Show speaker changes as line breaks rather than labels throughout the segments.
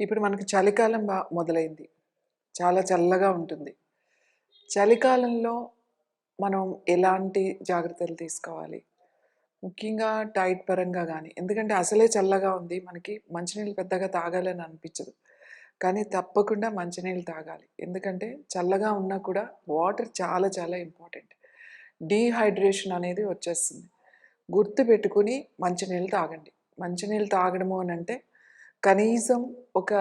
ఇప్పుడు మనకి చలికాలం బా మొదలైంది. చాలా చల్లగా ఉంటుంది. చలికాలంలో మనం ఎలాంటి జాగ్రత్తలు తీసుకోవాలి? ముఖ్యంగా డైట్ పరంగా కానీ ఎందుకంటే అసలే చల్లగా ఉంది మనకి మంచినీళ్ళు పెద్దగా తాగాలని అనిపించదు. కానీ తప్పకుండా మంచినీళ్ళు తాగాలి. ఎందుకంటే చల్లగా ఉన్నా కూడా వాటర్ చాలా చాలా ఇంపార్టెంట్. డీహైడ్రేషన్ అనేది వచ్చేస్తుంది. గుర్తు పెట్టుకుని మంచినీళ్ళు తాగండి. మంచినీళ్ళు తాగడము అని అంటే కనీసం ఒక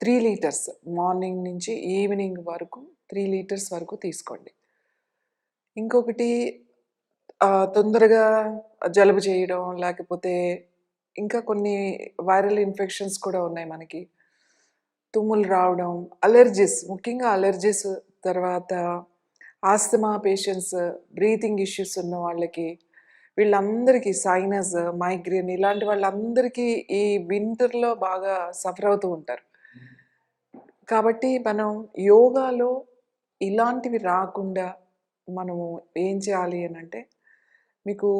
త్రీ లీటర్స్ మార్నింగ్ నుంచి ఈవినింగ్ వరకు త్రీ లీటర్స్ వరకు తీసుకోండి. ఇంకొకటి తొందరగా జలుబు చేయడం లేకపోతే ఇంకా కొన్ని వైరల్ ఇన్ఫెక్షన్స్ కూడా ఉన్నాయి మనకి. తుమ్ములు రావడం అలర్జీస్ ముఖ్యంగా అలర్జీస్ తర్వాత ఆస్తమా పేషెంట్స్ బ్రీతింగ్ ఇష్యూస్ ఉన్న వాళ్ళకి వీళ్ళందరికీ సైనస్ మైగ్రేన్ ఇలాంటి వాళ్ళందరికీ ఈ వింటర్లో బాగా సఫర్ అవుతూ ఉంటారు. కాబట్టి మనం యోగాలో ఇలాంటివి రాకుండా మనము ఏం చేయాలి అని అంటే మీకు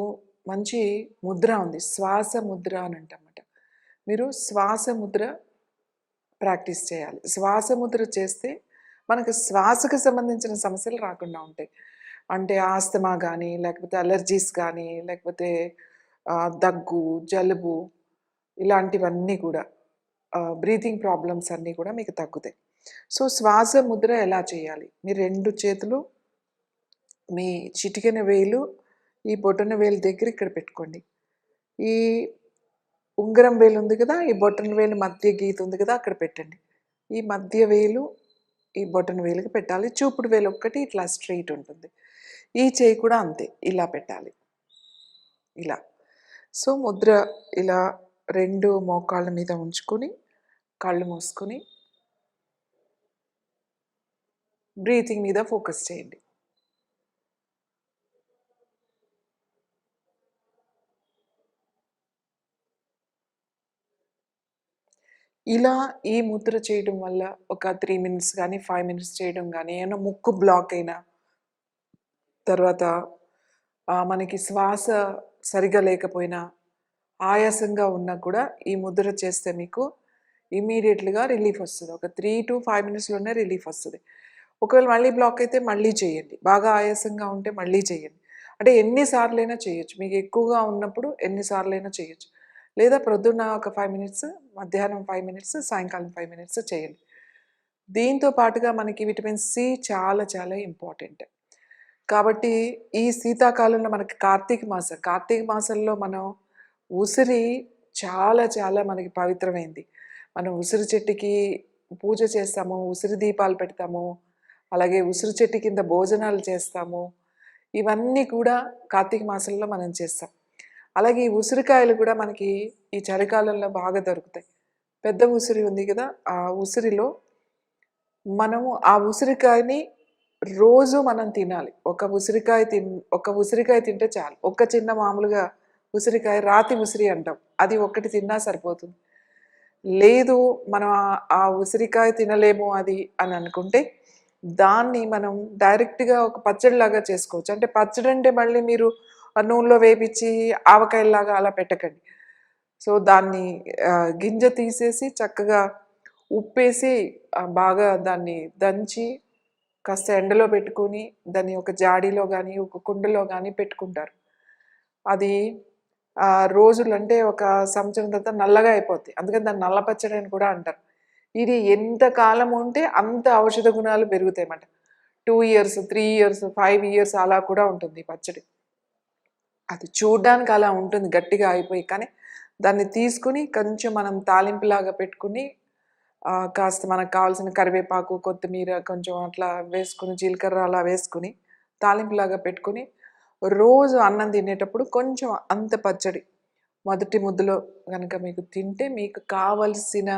మంచి ముద్ర ఉంది శ్వాస ముద్ర అని అంటమాట మీరు శ్వాస ముద్ర ప్రాక్టీస్ చేయాలి. శ్వాస ముద్ర చేస్తే మనకు శ్వాసకు సంబంధించిన సమస్యలు రాకుండా ఉంటాయి. అంటే ఆస్తమా కానీ లేకపోతే అలర్జీస్ కానీ లేకపోతే దగ్గు జలుబు ఇలాంటివన్నీ కూడా బ్రీతింగ్ ప్రాబ్లమ్స్ అన్నీ కూడా మీకు తగ్గుతాయి. సో శ్వాస ముద్ర ఎలా చేయాలి? మీ రెండు చేతులు మీ చిటికెన వేలు ఈ బొటన వేలు దగ్గర ఇక్కడ పెట్టుకోండి. ఈ ఉంగరం వేలు ఉంది కదా ఈ బొటన వేలు మధ్య గీత ఉంది కదా అక్కడ పెట్టండి. ఈ మధ్య వేలు ఈ బొటన వేలుకి పెట్టాలి. చూపుడు వేలు ఒక్కటి ఇట్లా స్ట్రైట్ ఉంటుంది. ఈ చేయి కూడా అంతే ఇలా పెట్టాలి. ఇలా. సో ముద్ర ఇలా రెండు మోకాళ్ళ మీద ఉంచుకొని కళ్ళు మూసుకొని బ్రీతింగ్ మీద ఫోకస్ చేయండి. ఇలా ఈ ముద్ర చేయడం వల్ల ఒక త్రీ మినిట్స్ కానీ ఫైవ్ మినిట్స్ చేయడం కానీ ఏమైనా ముక్కు బ్లాక్ అయినా తర్వాత మనకి శ్వాస సరిగా లేకపోయినా ఆయాసంగా ఉన్నా కూడా ఈ ముద్ర చేస్తే మీకు ఇమీడియట్లీగా రిలీఫ్ వస్తుంది. ఒక త్రీ టు ఫైవ్ మినిట్స్లోనే రిలీఫ్ వస్తుంది. ఒకవేళ మళ్ళీ బ్లాక్ అయితే మళ్ళీ చేయండి. బాగా ఆయాసంగా ఉంటే మళ్ళీ చేయండి. అంటే ఎన్నిసార్లైనా చేయొచ్చు. మీకు ఎక్కువగా ఉన్నప్పుడు ఎన్నిసార్లైనా చేయొచ్చు. లేదా ప్రొద్దున ఒక ఫైవ్ మినిట్స్ మధ్యాహ్నం ఫైవ్ మినిట్స్ సాయంకాలం ఫైవ్ మినిట్స్ చేయండి. దీంతో పాటుగా మనకి విటమిన్ సి చాలా చాలా ఇంపార్టెంట్. కాబట్టి ఈ శీతాకాలంలో మనకి కార్తీక మాసం కార్తీక మాసంలో మనం ఉసిరి చాలా చాలా మనకి పవిత్రమైంది. మనం ఉసిరి చెట్టుకి పూజ చేస్తాము ఉసిరి దీపాలు పెడతాము అలాగే ఉసిరి చెట్టు కింద భోజనాలు చేస్తాము. ఇవన్నీ కూడా కార్తీక మాసంలో మనం చేస్తాం. అలాగే ఈ ఉసిరికాయలు కూడా మనకి ఈ చలికాలంలో బాగా దొరుకుతాయి. పెద్ద ఉసిరి ఉంది కదా ఆ ఉసిరిలో మనము ఆ ఉసిరికాయని రోజు మనం తినాలి. ఒక ఉసిరికాయ తిన్ ఒక ఉసిరికాయ తింటే చాలు. ఒక చిన్న మామూలుగా ఉసిరికాయ రాతి ఉసిరి అంటాం. అది ఒక్కటి తిన్నా సరిపోతుంది. లేదు మనం ఆ- ఉసిరికాయ తినలేము అది అని అనుకుంటే దాన్ని మనం డైరెక్ట్గా ఒక పచ్చడిలాగా చేసుకోవచ్చు. అంటే పచ్చడి అంటే మళ్ళీ మీరు ఆ నూనెలో వేపించి ఆవకాయలాగా అలా పెట్టకండి. సో దాన్ని గింజ తీసేసి చక్కగా ఉప్పేసి బాగా దాన్ని దంచి కాస్త ఎండలో పెట్టుకొని దాన్ని ఒక జాడీలో కానీ ఒక కుండలో కానీ పెట్టుకుంటారు. అది రోజులు అంటే ఒక సంవత్సరం తర్వాత నల్లగా అయిపోద్ది. అందుకని దాన్ని నల్ల పచ్చడి అని కూడా అంటారు. ఇది ఎంత కాలం ఉంటే అంత ఔషధ గుణాలు పెరుగుతాయి అన్నమాట. Two years three years five years అలా కూడా ఉంటుంది పచ్చడి. అది చూడ్డానికి అలా ఉంటుంది గట్టిగా అయిపోయి. కానీ దాన్ని తీసుకుని కొంచెం మనం తాలింపులాగా పెట్టుకుని కాస్త మనకు కావాల్సిన కరివేపాకు కొత్తిమీర కొంచెం అట్లా వేసుకుని జీలకర్ర అలా వేసుకుని తాలింపులాగా పెట్టుకుని రోజు అన్నం తినేటప్పుడు కొంచెం అంత పచ్చడి. మొదటి ముద్దలో కనుక మీకు తింటే మీకు కావలసిన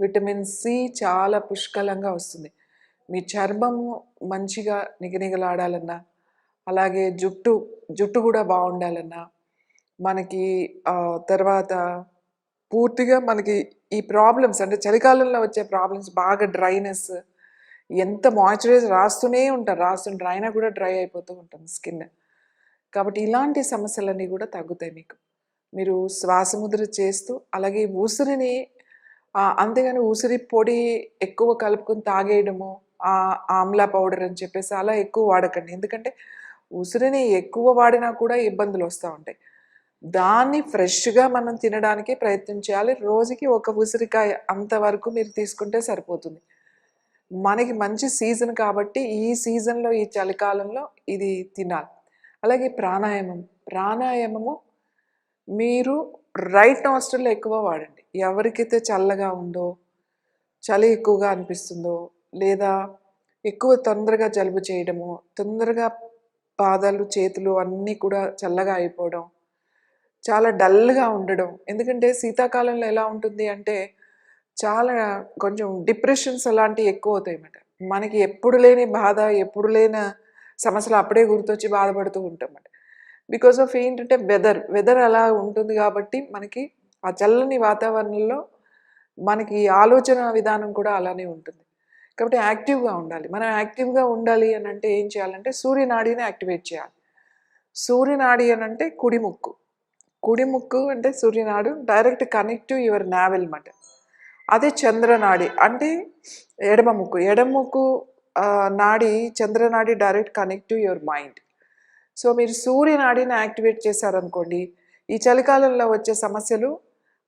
విటమిన్ సి చాలా పుష్కలంగా వస్తుంది. మీ చర్మము మంచిగా నిగనిగలాడాలన్నా అలాగే జుట్టు జుట్టు కూడా బాగుండాలన్నా మనకి తర్వాత పూర్తిగా మనకి ఈ ప్రాబ్లమ్స్ అంటే చలికాలంలో వచ్చే ప్రాబ్లమ్స్ బాగా డ్రైనెస్ ఎంత మాయిశ్చరైజర్ రాస్తూనే ఉంటారు. రాస్తుంటారు అయినా కూడా డ్రై అయిపోతూ ఉంటుంది స్కిన్. కాబట్టి ఇలాంటి సమస్యలన్నీ కూడా తగ్గుతాయి మీకు. మీరు శ్వాసముద్ర చేస్తూ అలాగే ఉసిరిని అంతేగాని ఉసిరి పొడి ఎక్కువ కలుపుకొని తాగేయడము ఆ ఆమ్లా పౌడర్ అని చెప్పేసి అలా ఎక్కువ వాడకండి. ఎందుకంటే ఉసిరిని ఎక్కువ వాడినా కూడా ఇబ్బందులు వస్తూ ఉంటాయి. దాన్ని ఫ్రెష్గా మనం తినడానికి ప్రయత్నం చేయాలి. రోజుకి ఒక ఉసిరికాయ అంతవరకు మీరు తీసుకుంటే సరిపోతుంది. మనకి మంచి సీజన్ కాబట్టి ఈ సీజన్లో ఈ చలికాలంలో ఇది తినాలి. అలాగే ప్రాణాయామం. ప్రాణాయామము మీరు రైట్ నాస్టల్లో ఎక్కువ వాడండి. ఎవరికైతే చల్లగా ఉందో చలి ఎక్కువగా అనిపిస్తుందో లేదా ఎక్కువ తొందరగా జలుబు చేయడము తొందరగా పాదాలు చేతులు అన్నీ కూడా చల్లగా అయిపోవడం చాలా డల్గా ఉండడం. ఎందుకంటే శీతాకాలంలో ఎలా ఉంటుంది అంటే చాలా కొంచెం డిప్రెషన్స్ అలాంటివి ఎక్కువ అవుతాయి అన్నమాట. మనకి ఎప్పుడు లేని బాధ ఎప్పుడు లేని సమస్యలు అప్పుడే గుర్తొచ్చి బాధపడుతూ ఉంటాం అన్నమాట. బికాస్ ఆఫ్ ఏంటంటే వెదర్ వెదర్ అలా ఉంటుంది కాబట్టి మనకి ఆ చల్లని వాతావరణంలో మనకి ఆలోచన విధానం కూడా అలానే ఉంటుంది. కాబట్టి యాక్టివ్గా ఉండాలి. మనం యాక్టివ్గా ఉండాలి అని అంటే ఏం చేయాలంటే సూర్యనాడిని యాక్టివేట్ చేయాలి. సూర్యనాడి అని అంటే కుడి ముక్కు. కుడి ముక్కు అంటే సూర్యనాడు direct connect to your navel అనమాట అదే చంద్రనాడి అంటే ఎడమ ముక్కు ఎడమ ముక్కు నాడి చంద్రనాడి direct connect to your mind. So మీరు సూర్యనాడిని యాక్టివేట్ చేశారనుకోండి ఈ చలికాలంలో వచ్చే సమస్యలు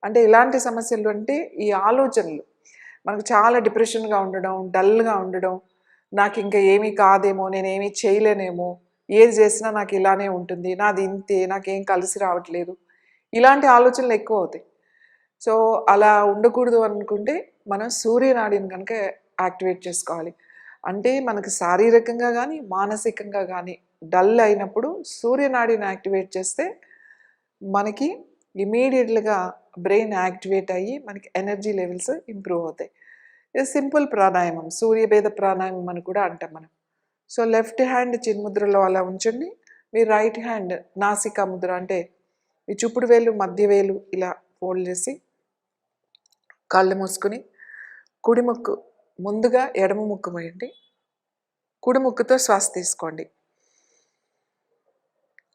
అంటే ఇలాంటి సమస్యలు అంటే ఈ ఆలోచనలు. మనకు చాలా డిప్రెషన్గా ఉండడం డల్గా ఉండడం నాకు ఇంకా ఏమీ కాదేమో నేనేమీ చేయలేనేమో ఏది చేసినా నాకు ఇలానే ఉంటుంది నాది ఇంతే నాకేం కలిసి రావట్లేదు. ఇలాంటి ఆలోచనలు ఎక్కువ అవుతాయి. సో అలా ఉండకూడదు అనుకుంటే మనం సూర్యనాడిని కనుక యాక్టివేట్ చేసుకోవాలి. అంటే మనకు శారీరకంగా కానీ మానసికంగా కానీ డల్ అయినప్పుడు సూర్యనాడిని యాక్టివేట్ చేస్తే మనకి ఇమీడియట్గా బ్రెయిన్ యాక్టివేట్ అయ్యి మనకి ఎనర్జీ లెవెల్స్ ఇంప్రూవ్ అవుతాయి. ఇది సింపుల్ ప్రాణాయామం సూర్యభేద ప్రాణాయామం అని కూడా అంటాం మనం. సో లెఫ్ట్ హ్యాండ్ చిన్ముద్రలో అలా ఉంచండి. మీ రైట్ హ్యాండ్ నాసికా ముద్ర అంటే మీ చూపుడు వేలు మధ్య వేలు ఇలా ఫోల్డ్ చేసి కళ్ళు మూసుకుని కుడి ముక్కు ముందుగా ఎడమ ముక్కు వేయండి. కుడి ముక్కుతో శ్వాస తీసుకోండి.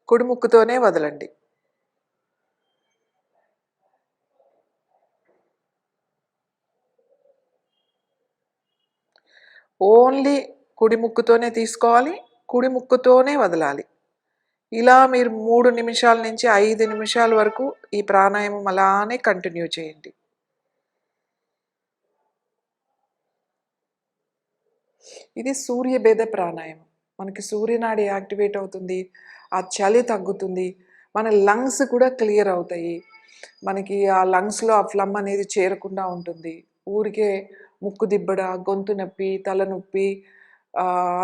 కుడి ముక్కుతోనే వదలండి. ఓన్లీ కుడి ముక్కుతోనే తీసుకోవాలి కుడి ముక్కుతోనే వదలాలి. ఇలా మీరు మూడు నిమిషాల నుంచి ఐదు నిమిషాల వరకు ఈ ప్రాణాయామం అలానే కంటిన్యూ చేయండి. ఇది సూర్యభేద ప్రాణాయామం. మనకి సూర్యనాడి యాక్టివేట్ అవుతుంది ఆ చలి తగ్గుతుంది మన లంగ్స్ కూడా క్లియర్ అవుతాయి. మనకి ఆ లంగ్స్లో ఆ ఫ్లమ్ అనేది చేరకుండా ఉంటుంది. ఊరికే ముక్కు దిబ్బడ గొంతు నొప్పి తలనొప్పి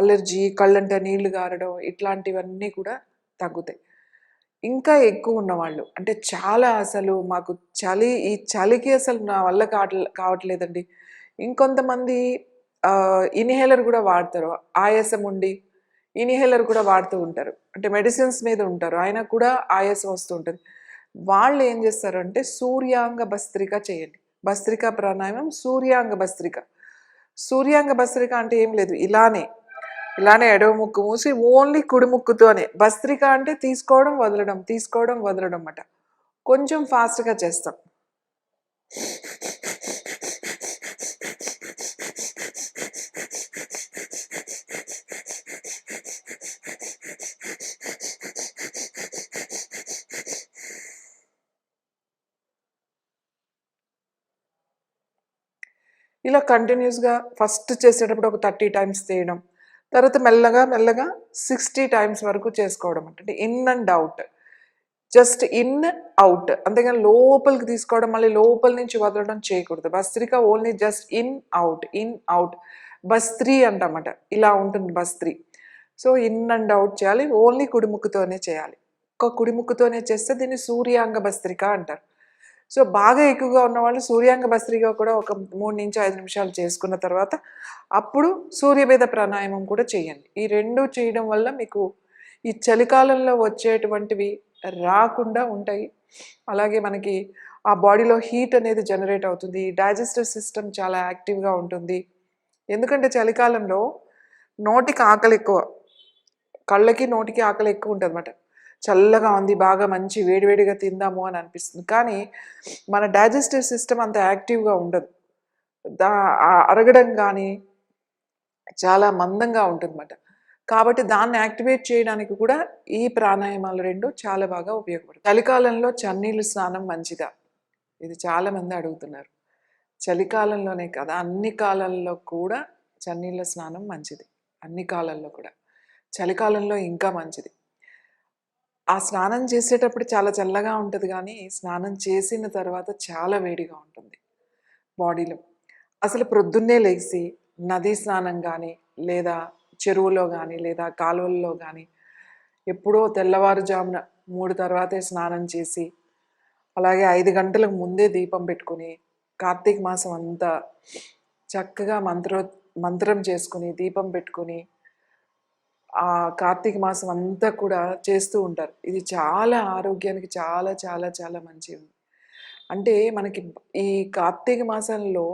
అలర్జీ కళ్ళంట నీళ్ళు గారడం ఇట్లాంటివన్నీ కూడా తగ్గుతాయి. ఇంకా ఎక్కువ ఉన్నవాళ్ళు అంటే చాలా అసలు మాకు చలి ఈ చలికి అసలు నా వల్ల కావట్లే కావట్లేదండి. ఇంకొంతమంది ఇన్హేలర్ కూడా వాడతారు ఆయాసం ఉండి ఇన్హేలర్ కూడా వాడుతూ ఉంటారు. అంటే మెడిసిన్స్ మీద ఉంటారు అయినా కూడా ఆయాసం వస్తూ ఉంటుంది. వాళ్ళు ఏం చేస్తారంటే సూర్యాంగ భస్త్రిక చేయండి. భస్త్రిక ప్రాణాయామం సూర్యాంగ భస్త్రిక. సూర్యాంగ భస్త్రిక అంటే ఏం లేదు ఇలానే ఇలానే ఎడవ ముక్కు మూసి ఓన్లీ కుడి ముక్కుతోనే. భస్త్రిక అంటే తీసుకోవడం వదలడం తీసుకోవడం వదలడం అన్నమాట. కొంచెం ఫాస్ట్గా చేస్తాం. ఇలా కంటిన్యూస్గా ఫస్ట్ చేసేటప్పుడు ఒక థర్టీ టైమ్స్ చేయడం తర్వాత మెల్లగా మెల్లగా సిక్స్టీ టైమ్స్ వరకు చేసుకోవడం అంటే. In and out just in out అంతేగాని లోపలికి తీసుకోవడం మళ్ళీ లోపల నుంచి వదలడం చేయకూడదు. బస్త్రిక only just in out in out బస్త్రీ అంటమాట. ఇలా ఉంటుంది బస్త్రీ సో ఇన్ అండ్ అవుట్ చేయాలి. ఓన్లీ కుడిముక్కుతోనే చేయాలి. ఒక కుడిముక్కుతోనే చేస్తే దీన్ని సూర్యాంగ భస్త్రిక అంటారు. సో బాగా ఎక్కువగా ఉన్నవాళ్ళు సూర్యాంగ భస్త్రిగా కూడా ఒక మూడు నుంచి ఐదు నిమిషాలు చేసుకున్న తర్వాత అప్పుడు సూర్యభేద ప్రాణాయామం కూడా చేయండి. ఈ రెండు చేయడం వల్ల మీకు ఈ చలికాలంలో వచ్చేటువంటివి రాకుండా ఉంటాయి. అలాగే మనకి ఆ బాడీలో హీట్ అనేది జనరేట్ అవుతుంది. డైజెస్టివ్ సిస్టమ్ చాలా యాక్టివ్గా ఉంటుంది. ఎందుకంటే చలికాలంలో నోటికి ఆకలి ఎక్కువ. కళ్ళకి నోటికి ఆకలి ఎక్కువ ఉంటుంది అనమాట చల్లగా ఉంది బాగా మంచి వేడివేడిగా తిందాము అని అనిపిస్తుంది. కానీ మన డైజెస్టివ్ సిస్టమ్ అంత యాక్టివ్గా ఉండదు. దా అరగడం కానీ చాలా మందంగా ఉంటుందన్నమాట. కాబట్టి దాన్ని యాక్టివేట్ చేయడానికి కూడా ఈ ప్రాణాయామాలు రెండు చాలా బాగా ఉపయోగపడతాయి. చలికాలంలో చన్నీళ్ళు స్నానం మంచిదా? ఇది చాలామంది అడుగుతున్నారు. చలికాలంలోనే కదా అన్ని కాలాల్లో కూడా చన్నీళ్ళ స్నానం మంచిది. అన్ని కాలాల్లో కూడా. చలికాలంలో ఇంకా మంచిది. ఆ స్నానం చేసేటప్పుడు చాలా చల్లగా ఉంటుంది కానీ స్నానం చేసిన తర్వాత చాలా వేడిగా ఉంటుంది బాడీలో. అసలు ప్రొద్దున్నే లేచి నదీ స్నానం కానీ లేదా చెరువులో కానీ లేదా కాలువల్లో కానీ ఎప్పుడో తెల్లవారుజామున మూడు తర్వాతే స్నానం చేసి అలాగే ఐదు గంటలకు ముందే దీపం పెట్టుకుని కార్తీక మాసం అంతా చక్కగా మంత్రో మంత్రం చేసుకుని దీపం పెట్టుకుని ఆ కార్తీక మాసం అంతా కూడా చేస్తూ ఉంటారు. ఇది చాలా ఆరోగ్యానికి చాలా చాలా చాలా మంచిది. అంటే మనకి ఈ కార్తీక మాసంలో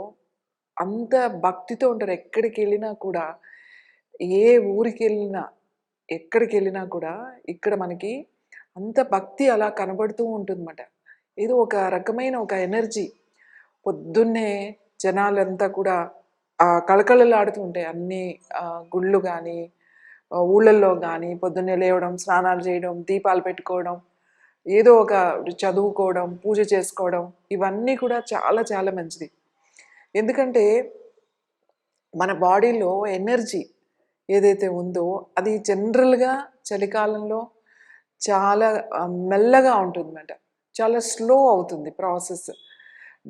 అంత భక్తితో ఉంటారు. ఎక్కడికి వెళ్ళినా కూడా ఏ ఊరికి వెళ్ళినా ఎక్కడికి వెళ్ళినా కూడా ఇక్కడ మనకి అంత భక్తి అలా కనబడుతూ ఉంటుందన్నమాట. ఇది ఒక రకమైన ఒక ఎనర్జీ. పొద్దున్నే జనాలంతా కూడా కళకళలాడుతూ ఉంటాయి. అన్ని గుళ్ళు కానీ ఊళ్ళల్లో కానీ పొద్దున్నే లేవడం స్నానాలు చేయడం దీపాలు పెట్టుకోవడం ఏదో ఒక చదువుకోవడం పూజ చేసుకోవడం ఇవన్నీ కూడా చాలా చాలా మంచిది. ఎందుకంటే మన బాడీలో ఎనర్జీ ఏదైతే ఉందో అది జనరల్గా చలికాలంలో చాలా మెల్లగా ఉంటుందన్నమాట. చాలా స్లో అవుతుంది ప్రాసెస్.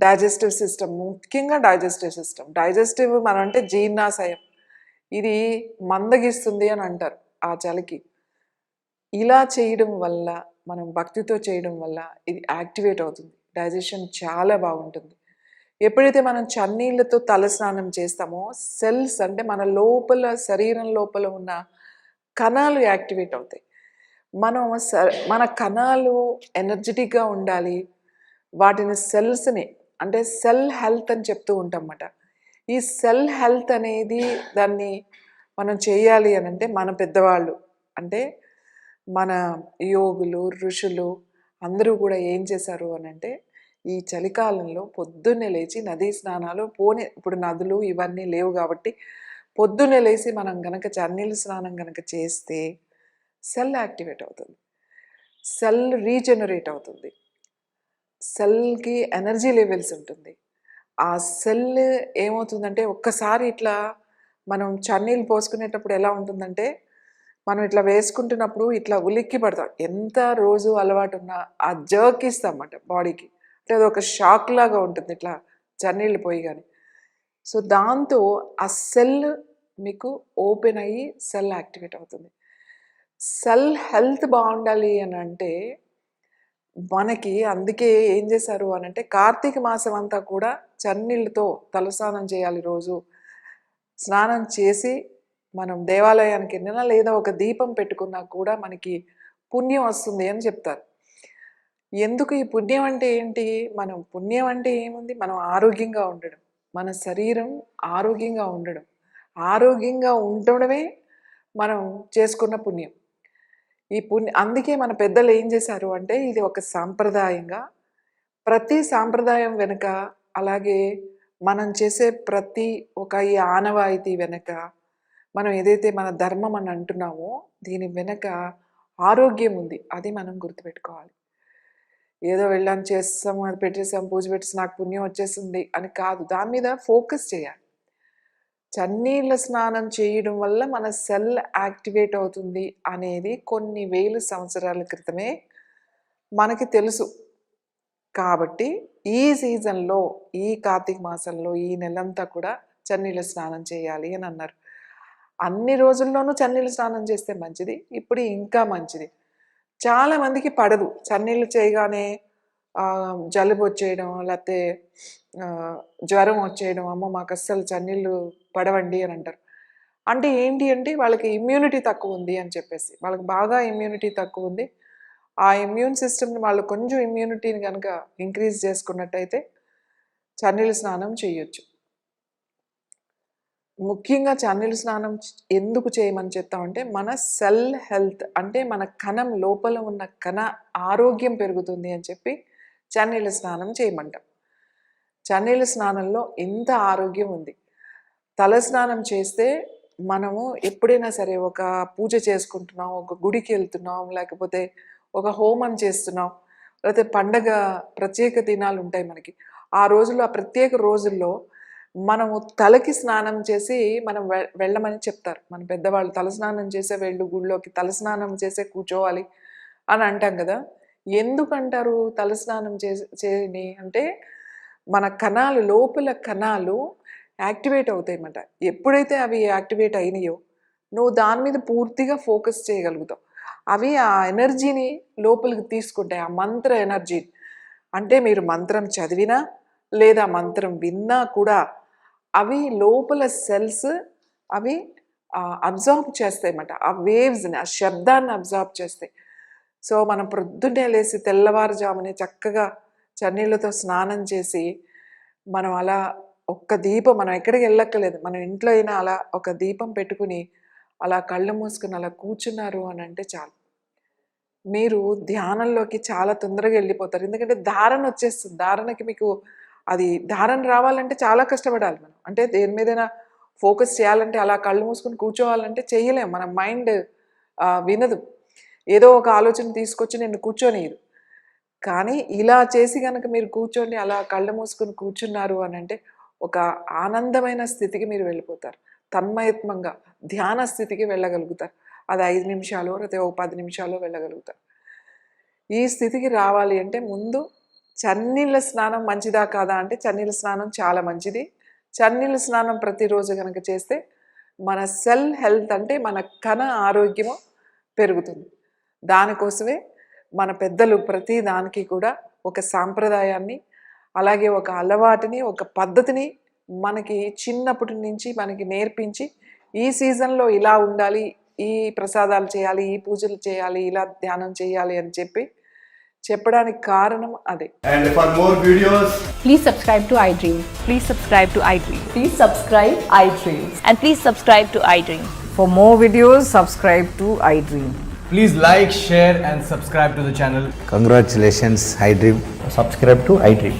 డైజెస్టివ్ సిస్టమ్ ముఖ్యంగా డైజెస్టివ్ సిస్టమ్. డైజెస్టివ్ మనం అంటే జీర్ణాశయం. ఇది మందగిస్తుంది అని అంటారు ఆ చలికి. ఇలా చేయడం వల్ల మనం భక్తితో చేయడం వల్ల ఇది యాక్టివేట్ అవుతుంది. డైజెషన్ చాలా బాగుంటుంది. ఎప్పుడైతే మనం చన్నీళ్ళతో తలస్నానం చేస్తామో సెల్స్ అంటే మన లోపల శరీరం లోపల ఉన్న కణాలు యాక్టివేట్ అవుతాయి. మనం స- మన కణాలు ఎనర్జెటిక్గా ఉండాలి. వాటిని సెల్స్ని అంటే సెల్ హెల్త్ అని చెప్తూ ఉంటాం అన్నమాట. ఈ సెల్ హెల్త్ అనేది దాన్ని మనం చేయాలి అని అంటే మన పెద్దవాళ్ళు. అంటే మన యోగులు ఋషులు అందరూ కూడా ఏం చేశారు అని అంటే ఈ చలికాలంలో పొద్దున్నే లేచి నదీ స్నానాలు పోనీ ఇప్పుడు నదులు ఇవన్నీ లేవు కాబట్టి పొద్దున్నే లేచి మనం గనక చన్నీళ్ళు స్నానం గనక చేస్తే సెల్ యాక్టివేట్ అవుతుంది. సెల్ రీజనరేట్ అవుతుంది. సెల్కి ఎనర్జీ లెవెల్స్ ఉంటుంది. ఆ సెల్ ఏమవుతుందంటే ఒక్కసారి ఇట్లా మనం చన్నీళ్ళు పోసుకునేటప్పుడు ఎలా ఉంటుందంటే మనం ఇట్లా వేసుకుంటున్నప్పుడు ఇట్లా ఉలిక్కి పడతాం. ఎంత రోజు అలవాటు ఉన్నా ఆ జర్క్ ఇస్తామన్నమాట బాడీకి. అంటే అది ఒక షాక్ లాగా ఉంటుంది ఇట్లా చన్నీళ్ళు పోయి కానీ సో దాంతో ఆ సెల్ మీకు ఓపెన్ అయ్యి సెల్ యాక్టివేట్ అవుతుంది. సెల్ హెల్త్ బాగుండాలి అని అంటే మనకి అందుకే ఏం చేశారు అని అంటే కార్తీక మాసం అంతా కూడా చన్నీళ్ళతో తలస్నానం చేయాలి రోజు. స్నానం చేసి మనం దేవాలయానికి వెళ్ళినా లేదా ఒక దీపం పెట్టుకున్నా కూడా మనకి పుణ్యం వస్తుంది అని చెప్తారు. ఎందుకు ఈ పుణ్యం అంటే ఏంటి? మనం పుణ్యం అంటే ఏముంది? మనం ఆరోగ్యంగా ఉండడం. మన శరీరం ఆరోగ్యంగా ఉండడం. ఆరోగ్యంగా ఉండడమే మనం చేసుకున్న పుణ్యం. ఈ పుణ్య అందుకే మన పెద్దలు ఏం చేశారు అంటే ఇది ఒక సాంప్రదాయంగా ప్రతి సాంప్రదాయం వెనుక అలాగే మనం చేసే ప్రతి ఒక ఈ ఆనవాయితీ వెనుక మనం ఏదైతే మన ధర్మం అని అంటున్నామో దీని వెనక ఆరోగ్యం ఉంది అది మనం గుర్తుపెట్టుకోవాలి. ఏదో వెళ్ళాం చేస్తాం అది పెట్టేసాం పూజ పెట్టేసి నాకు పుణ్యం వచ్చేసింది అని కాదు దాని మీద ఫోకస్ చేయాలి. చన్నీళ్ళ స్నానం చేయడం వల్ల మన సెల్ యాక్టివేట్ అవుతుంది అనేది కొన్ని వేల సంవత్సరాల క్రితమే మనకి తెలుసు. కాబట్టి ఈ సీజన్లో ఈ కార్తీక మాసంలో ఈ నెలంతా కూడా చన్నీళ్ళ స్నానం చేయాలి అని అన్నారు. అన్ని రోజుల్లోనూ చన్నీళ్ళు స్నానం చేస్తే మంచిది ఇప్పుడు ఇంకా మంచిది. చాలా మందికి పడదు చన్నీళ్ళు చేయగానే జలుబు వచ్చేయడం లేకపోతే జ్వరం వచ్చేయడం అమ్మ మాకు అస్సలు చన్నీళ్ళు పడవండి అని అంటారు అంటే ఏంటి అంటే వాళ్ళకి ఇమ్యూనిటీ తక్కువ ఉంది అని చెప్పేసి వాళ్ళకి బాగా ఇమ్యూనిటీ తక్కువ ఉంది ఆ ఇమ్యూన్ సిస్టమ్ని వాళ్ళు కొంచెం ఇమ్యూనిటీని కనుక ఇంక్రీజ్ చేసుకున్నట్టయితే చన్నీళ్ళ స్నానం చేయొచ్చు ముఖ్యంగా చన్నీళ్ళ స్నానం ఎందుకు చేయమని చెప్తామంటే, మన సెల్ హెల్త్ అంటే మన కణం లోపల ఉన్న కణ ఆరోగ్యం పెరుగుతుంది అని చెప్పి చన్నీళ్ళ స్నానం చేయమంటాం. చన్నీళ్ళ స్నానంలో ఎంత ఆరోగ్యం ఉంది. తలస్నానం చేస్తే మనము ఎప్పుడైనా సరే ఒక పూజ చేసుకుంటున్నాం, ఒక గుడికి వెళ్తున్నాం లేకపోతే ఒక హోమం చేస్తున్నాం, లేకపోతే పండగ ప్రత్యేక దినాలు ఉంటాయి మనకి. ఆ రోజుల్లో ఆ ప్రత్యేక రోజుల్లో మనము తలకి స్నానం చేసి మనం వెళ్ళమని చెప్తారు. మన పెద్దవాళ్ళు తలస్నానం చేసే వెళ్ళు గుడిలోకి, తలస్నానం చేసే కూర్చోవాలి అని అంటాం కదా ఎందుకంటారు తలస్నానం చేసి చేయని అంటే, మన కణాలు లోపల కణాలు యాక్టివేట్ అవుతాయన్నమాట. ఎప్పుడైతే అవి యాక్టివేట్ అయినాయో నువ్వు దాని మీద పూర్తిగా ఫోకస్ చేయగలుగుతావు. అవి ఆ ఎనర్జీని లోపలికి తీసుకుంటాయి. ఆ మంత్ర ఎనర్జీ అంటే మీరు మంత్రం చదివినా, లేదా మంత్రం విన్నా కూడా అవి లోపల సెల్స్ అవి అబ్జార్బ్ చేస్తాయన్నమాట. ఆ వేవ్స్‌ని, ఆ శబ్దాన్ని అబ్జార్బ్ చేస్తాయి. సో, మనం ప్రొద్దున్నే లేసి తెల్లవారుజామునే చక్కగా చన్నీళ్ళతో స్నానం చేసి, మనం అలా ఒక్క దీపం మనం ఎక్కడికి వెళ్ళక్కర్లేదు మనం ఇంట్లో అయినా అలా ఒక దీపం పెట్టుకుని అలా కళ్ళు మూసుకుని అలా కూర్చున్నారు అని అంటే చాలు. మీరు ధ్యానంలోకి చాలా తొందరగా వెళ్ళిపోతారు ఎందుకంటే ధారణ వచ్చేస్తుంది. ధారణకి మీకు అది ధారణ రావాలంటే చాలా కష్టపడాలి మనం. అంటే దేని మీదైనా ఫోకస్ చేయాలంటే అలా కళ్ళు మూసుకుని కూర్చోవాలంటే చేయలేము మన మైండ్ వినదు. ఏదో ఒక ఆలోచన తీసుకొచ్చి నేను కూర్చోనియదు. కానీ ఇలా చేసి కనుక మీరు కూర్చొని అలా కళ్ళు మూసుకుని కూర్చున్నారు అని అంటే ఒక ఆనందమైన స్థితికి మీరు వెళ్ళిపోతారు. తన్మయత్మంగా ధ్యాన స్థితికి వెళ్ళగలుగుతారు. అది 5 నిమిషాలో, లేతే ఓ పది నిమిషాలు వెళ్ళగలుగుతారు. ఈ స్థితికి రావాలి అంటే ముందు చన్నీళ్ళ స్నానం మంచిదా కాదా అంటే చన్నీళ్ళ స్నానం చాలా మంచిది. చన్నీళ్ళ స్నానం ప్రతిరోజు కనుక చేస్తే మన సెల్ హెల్త్ అంటే మన కణ ఆరోగ్యము పెరుగుతుంది. దానికోసమే మన పెద్దలు ప్రతి దానికి కూడా ఒక సాంప్రదాయాన్ని, అలాగే ఒక అలవాటుని ఒక పద్ధతిని మనకి చిన్నప్పటి నుంచి మనకి నేర్పించి ఈ సీజన్లో ఇలా ఉండాలి ఈ ప్రసాదాలు చేయాలి ఈ పూజలు చేయాలి ఇలా ధ్యానం చేయాలి అని చెప్పి చెప్పడానికి కారణం అదే.
And for more videos
please subscribe to I
Dream please subscribe to
I Dream please
subscribe I Dream and please
subscribe to I Dream for more
videos subscribe to I Dream please like share
and subscribe
to the channel
congratulations I Dream
subscribe to I Dream